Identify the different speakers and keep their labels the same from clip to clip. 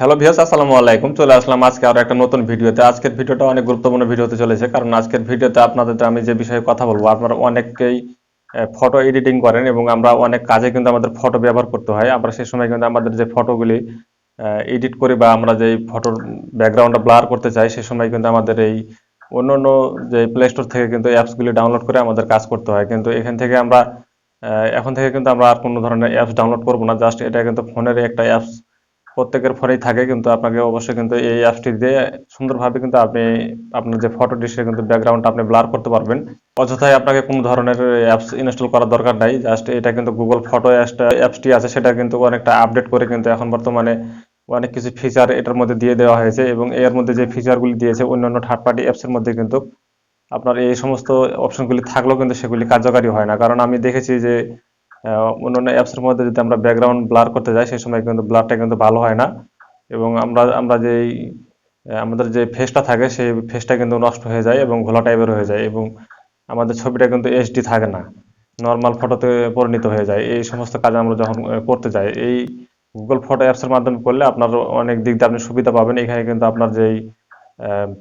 Speaker 1: Hello ভিয়াস আসসালামু আলাইকুম। চলে আসলাম আজকে আরও একটা নতুন ভিডিওতে। আজকের ভিডিওটা অনেক গুরুত্বপূর্ণ ভিডিও হতে চলেছে, কারণ আজকের ভিডিওতে আপনাদের আমি যে বিষয়ে কথা বলব, আপনারা অনেকেই ফটো এডিটিং করেন এবং আমরা অনেক কাজে কিন্তু আমাদের ফটো ব্যবহার করতে হয়। আমরা সেই সময় কিন্তু আমাদের যে ফটোগুলি এডিট করি বা আমরা যে ফটোর ব্যাকগ্রাউন্ডটা ব্লার করতে চাই সেই সময় কিন্তু আমাদের এই অন্য অন্য যে প্লে স্টোর থেকে কিন্তু অ্যাপসগুলি ডাউনলোড করে আমাদের কাজ করতে হয়। কিন্তু এখান থেকে আমরা এখন থেকে কিন্তু আমরা আর কোনো ধরনের অ্যাপস ডাউনলোড করব না। জাস্ট এটা কিন্তু ফোনের একটা অ্যাপস প্রত্যেকের ফোনেই থাকে, কিন্তু আপনাকে অবশ্যই কিন্তু এই অ্যাপসটি দিয়ে সুন্দরভাবে কিন্তু আপনি আপনার যে ফটোটি সে কিন্তু ব্যাকগ্রাউন্ডটা আপনি ব্লার করতে পারবেন। অযথাই আপনাকে কোনো ধরনের অ্যাপস ইনস্টল করার দরকার নাই জাস্ট এটা কিন্তু গুগল ফটো অ্যাপসটি আছে, সেটা কিন্তু অনেকটা আপডেট করে কিন্তু এখন বর্তমানে অনেক কিছু ফিচার এটার মধ্যে দিয়ে দেওয়া হয়েছে এবং এর মধ্যে যে ফিচারগুলি দিয়েছে, অন্যান্য থার্ড পার্টি অ্যাপসের মধ্যে কিন্তু আপনার এই সমস্ত অপশনগুলি থাকলেও কিন্তু সেগুলি কার্যকারী হয় না। কারণ আমি দেখেছি যে অন্যান্য অ্যাপসের মধ্যে যদি আমরা ব্যাকগ্রাউন্ড ব্লার করতে যাই, সেই সময় কিন্তু ব্লারটা কিন্তু ভালো হয় না। এবং আমরা আমরা যেই আমাদের যে ফেসটা থাকে, সেই ফেসটা কিন্তু নষ্ট হয়ে যায় এবং ঘোলা টাইপের হয়ে যায় এবং আমাদের ছবিটা কিন্তু এইচডি থাকে না। নর্মাল ফটোতে পরিণত হয়ে যায়। এই সমস্ত কাজ আমরা যখন করতে যাই, এই গুগল ফটো অ্যাপসের মাধ্যমে করলে আপনার অনেক দিক দিয়ে আপনি সুবিধা পাবেন। এখানে কিন্তু আপনার যেই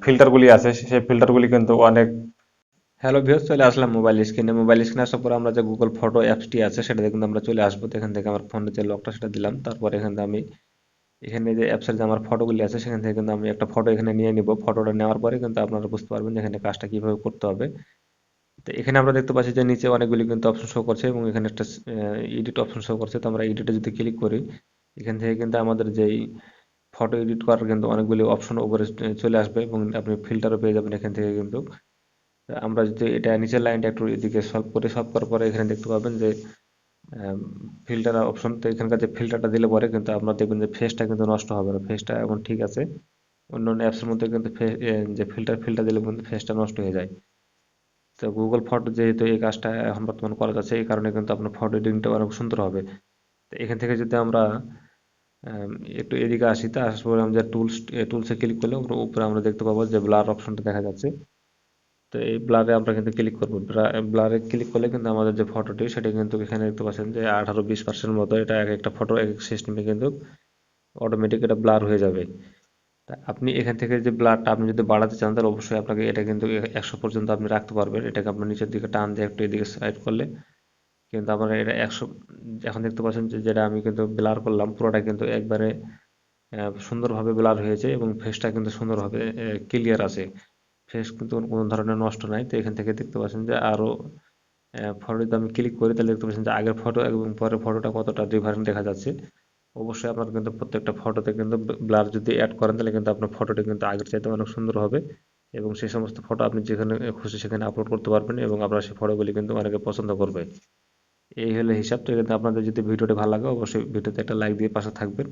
Speaker 1: ফিল্টারগুলি আছে সেই ফিল্টারগুলি কিন্তু অনেক হ্যালো ভিউস চলে আসলাম মোবাইল স্ক্রিনে মোবাইল স্ক্রিনে আসার পর আমরা যে গুগল ফটো অ্যাপসটি আছে সেটা কিন্তু আমরা চলে আসব। এখান থেকে আমার ফোনের যে লকটা সেটা দিলাম। তারপর এখান থেকে আমি এখানে যে অ্যাপসের যে আমার ফটোগুলি আছে, সেখান থেকে কিন্তু আমি একটা ফটো এখানে নিয়ে নিব। ফটোটা নেওয়ার পরে কিন্তু আপনারা বুঝতে পারবেন যে এখানে কাজটা কীভাবে করতে হবে। তো এখানে আমরা দেখতে পাচ্ছি যে নিচে অনেকগুলি কিন্তু অপশন শো করছে এবং এখানে একটা এডিট অপশন শো করছে। তো আমরা এডিটে যদি ক্লিক করি, এখান থেকে কিন্তু আমাদের যেই ফটো এডিট করার কিন্তু অনেকগুলি অপশন উপরে চলে আসবে এবং আপনি ফিল্টারও পেয়ে যাবেন এখান থেকে কিন্তু। আমরা যদি এটা নিচের লাইনটা একটু এদিকে সলভ করে সলভ করার পরে এখানে দেখতে পাবেন যে ফিল্টার অপশন তো এখানকার যে ফিল্টারটা দিলে পরে কিন্তু আপনার দেখবেন যে ফেসটা কিন্তু নষ্ট হবে না ফেসটা এখন ঠিক আছে। অন্য অন্য অ্যাপসের মধ্যে কিন্তু যে ফিল্টার ফিল্টার দিলে কিন্তু ফেসটা নষ্ট হয়ে যায়। তো গুগল ফটো যেহেতু এই কাজটা এখন বর্তমান করা যাচ্ছে এই কারণে কিন্তু আপনার ফটো এডিটিংটা অনেক সুন্দর হবে। তো এখান থেকে যদি আমরা আম, একটু এদিকে আসি তা আসার পরে আমরা টুলস টুলসে ক্লিক করলে উপরে আমরা দেখতে পাবো যে ব্লার অপশনটা দেখা যাচ্ছে। তো এই ব্লারে আমরা কিন্তু ক্লিক করব। ব্লারে ক্লিক করলে কিন্তু আমাদের যে ফটোটি সেটা কিন্তু এখানে দেখতে পাচ্ছেন যে আঠারো বিশ পার্সেন্ট মতো এটা এক একটা ফটো এক এক সিস্টেমে কিন্তু অটোমেটিক এটা ব্লার হয়ে যাবে। আপনি এখান থেকে যে ব্লারটা আপনি যদি বাড়াতে চান, তাহলে অবশ্যই আপনাকে এটা কিন্তু একশো পর্যন্ত আপনি রাখতে পারবেন। এটাকে আপনার নিচের দিকে টান দিয়ে একটু এদিকে সাইড করলে কিন্তু আমরা এটা একশো, এখন দেখতে পাচ্ছেন যে যেটা আমি কিন্তু ব্লার করলাম, পুরোটা কিন্তু একবারে সুন্দরভাবে ব্লার হয়েছে এবং ফেসটা কিন্তু সুন্দরভাবে ক্লিয়ার আছে। ফেস কিন্তু কোনো ধরনের নষ্ট নাই। তো এখান থেকে দেখতে পাচ্ছেন যে আরও ফটোতে আমি ক্লিক করি তাহলে দেখতে পাচ্ছেন যে আগের ফটো এবং পরের ফটোটা কতটা ডিফারেন্ট দেখা যাচ্ছে। অবশ্যই আপনার কিন্তু প্রত্যেকটা ফটোতে কিন্তু ব্লার যদি অ্যাড করেন তাহলে কিন্তু আপনার ফটোটি কিন্তু আগের চাইতে অনেক সুন্দর হবে এবং সেই সমস্ত ফটো আপনি যেখানে খুশি সেখানে আপলোড করতে পারবেন এবং আপনার সেই ফটোগুলি কিন্তু অনেকে পছন্দ করবে। এই হলো হিসাব। তো কিন্তু আপনাদের যদি ভিডিওটি ভালো লাগে অবশ্যই ভিডিওতে একটা লাইক দিয়ে পাশে থাকবেন।